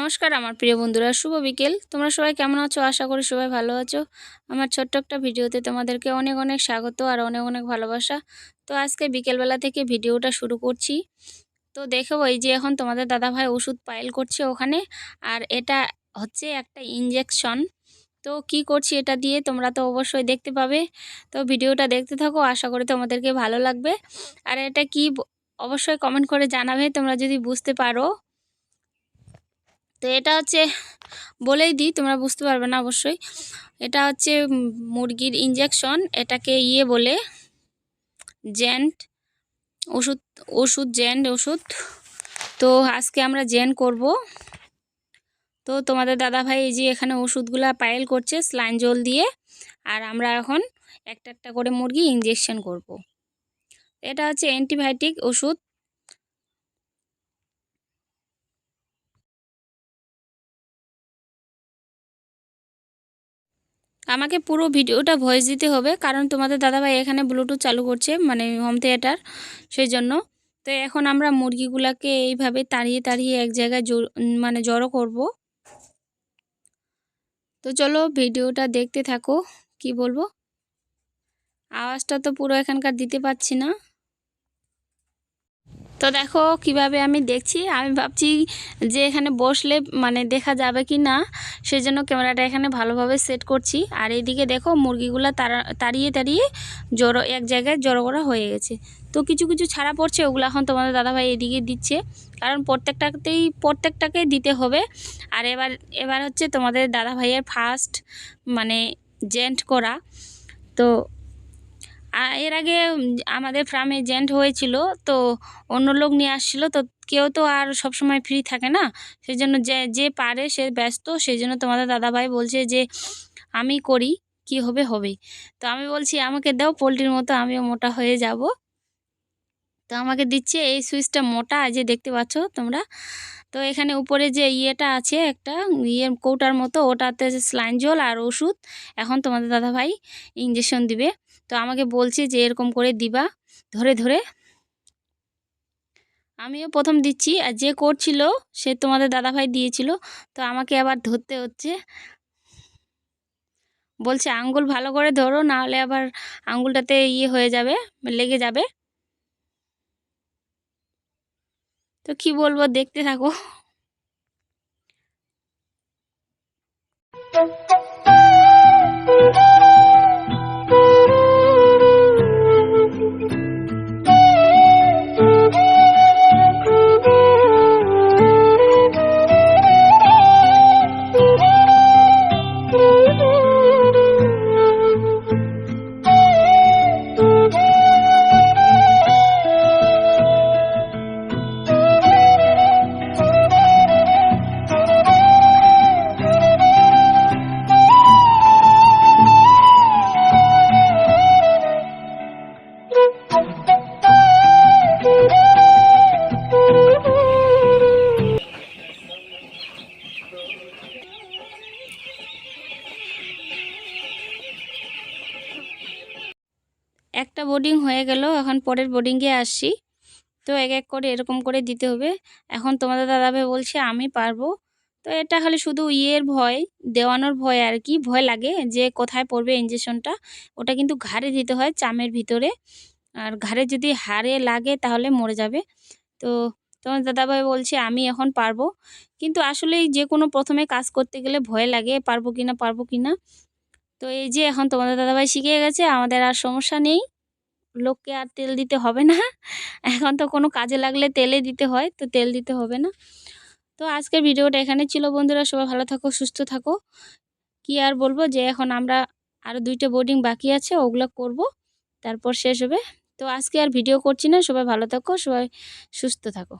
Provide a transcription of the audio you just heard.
নমস্কার, আমার প্রিয় বন্ধুরা, শুভ বিকেল। তোমরা সবাই কেমন আছো? আশা করি সবাই ভালো আছো। আমার ছোট্ট একটা ভিডিওতে তোমাদেরকে অনেক অনেক স্বাগত আর অনেক অনেক ভালোবাসা। তো আজকে বিকেলবেলা থেকে ভিডিওটা শুরু করছি। তো দেখো, এই যে এখন তোমাদের দাদাভাই ওষুধ পাইল করছে ওখানে, আর এটা হচ্ছে একটা ইঞ্জেকশন তো কি করছি এটা দিয়ে তোমরা তো অবশ্যই দেখতে পাবে। তো ভিডিওটা দেখতে থাকো, আশা করি তোমাদেরকে ভালো লাগবে। আর এটা কি অবশ্যই কমেন্ট করে জানাবে, তোমরা যদি বুঝতে পারো। তো এটা হচ্ছে, বলেই দিই, তোমরা বুঝতে পারবে না অবশ্যই। এটা হচ্ছে মুরগির ইঞ্জেকশন এটাকে ইয়ে বলে জেন্ট ওষুধ ওষুধ জেন্ট ওষুধ। তো আজকে আমরা জেন করব। তো তোমাদের দাদাভাই এই যে এখানে ওষুধগুলা পায়েল করছে স্লাইন জল দিয়ে, আর আমরা এখন একটা একটা করে মুরগি ইঞ্জেকশন করব। এটা হচ্ছে অ্যান্টিবায়োটিক ওষুধ। আমাকে পুরো ভিডিওটা ভয়েস দিতে হবে, কারণ তোমাদের দাদাভাই এখানে ব্লুটুথ চালু করছে মানে হোম থিয়েটার সেই জন্য তো এখন আমরা মুরগিগুলাকে এইভাবে তাড়িয়ে তাড়িয়ে এক জায়গায় মানে জড়ো করব। তো চলো ভিডিওটা দেখতে থাকো, কি বলব? আওয়াজটা তো পুরো এখানকার দিতে পাচ্ছি না। তো দেখো কীভাবে আমি দেখছি। আমি ভাবছি যে এখানে বসলে মানে দেখা যাবে কি না, সেজন্য ক্যামেরাটা এখানে ভালোভাবে সেট করছি। আর এইদিকে দেখো মুরগিগুলো তারা, তাড়িয়ে তাড়িয়ে জড়ো, এক জায়গায় জড়ো করা হয়ে গেছে। তো কিছু কিছু ছাড়া পড়ছে, ওগুলো এখন তোমাদের দাদাভাই এদিকে দিচ্ছে। কারণ প্রত্যেকটাতেই প্রত্যেকটাকেই দিতে হবে। আর এবার এবার হচ্ছে তোমাদের দাদাভাইয়ের ফার্স্ট মানে জেন্ট করা। তো এর আগে আমাদের ফার্মে জেন্ট হয়েছিল, তো অন্য লোক নিয়ে আসছিল, তো কেউ তো আর সব সময় ফ্রি থাকে না। সেই জন্য যে যে পারে সে ব্যস্ত সেই জন্য তোমাদের দাদাভাই বলছে যে, আমি করি, কি হবে হবে তো আমি বলছি, আমাকে দাও পোলট্রির মতো, আমিও মোটা হয়ে যাব। তো আমাকে দিচ্ছে, এই সুইচটা মোটা যে দেখতে পাচ্ছ তোমরা। তো এখানে উপরে যে ইয়েটা আছে একটা ইয়ে কৌটার মতো, ওটাতে স্লাইন জল আর ওষুধ। এখন তোমাদের দাদাভাই ইঞ্জেকশন দিবে। তো আমাকে বলছে যে এরকম করে দিবা, ধরে ধরে। আমিও প্রথম দিচ্ছি আর যে করছিল সে তোমাদের দাদাভাই দিয়েছিল, তো আমাকে আবার ধরতে হচ্ছে। বলছে, আঙ্গুল ভালো করে ধরো, নাহলে আবার আঙ্গুলটাতে ইয়ে হয়ে যাবে, লেগে যাবে। তো কি বলব, দেখতে থাকো। একটা বোর্ডিং হয়ে গেল, এখন পরের বোর্ডিংয়ে আসছি। তো এক এক করে এরকম করে দিতে হবে। এখন তোমাদের দাদাভাই বলছে, আমি পারব। তো এটা খালি শুধু ইয়ের ভয়, দেওয়ানোর ভয় আর কি, ভয় লাগে যে কোথায় পড়বে ইঞ্জেকশনটা ওটা কিন্তু ঘাড়ে দিতে হয় চামের ভিতরে। আর ঘাড়ে যদি হাড়ে লাগে তাহলে মরে যাবে। তো তোমার দাদাভাই বলছে, আমি এখন পারব। কিন্তু আসলেই যে কোনো প্রথমে কাজ করতে গেলে ভয় লাগে, পারব কিনা পারব কিনা। তো এই যে এখন তোমাদের দাদাভাই শিখে গেছে, আমাদের আর সমস্যা নেই। লোককে আর তেল দিতে হবে না। এখন তো কোনো কাজে লাগলে তেলে দিতে হয়, তো তেল দিতে হবে না। তো আজকের ভিডিওটা এখানে ছিল বন্ধুরা, সবাই ভালো থাকো, সুস্থ থাকো। কি আর বলব যে এখন আমরা আরও দুইটা বোর্ডিং বাকি আছে, ওগুলো করব, তারপর শেষ হবে। তো আজকে আর ভিডিও করছি না, সবাই ভালো থাকো, সবাই সুস্থ থাকো।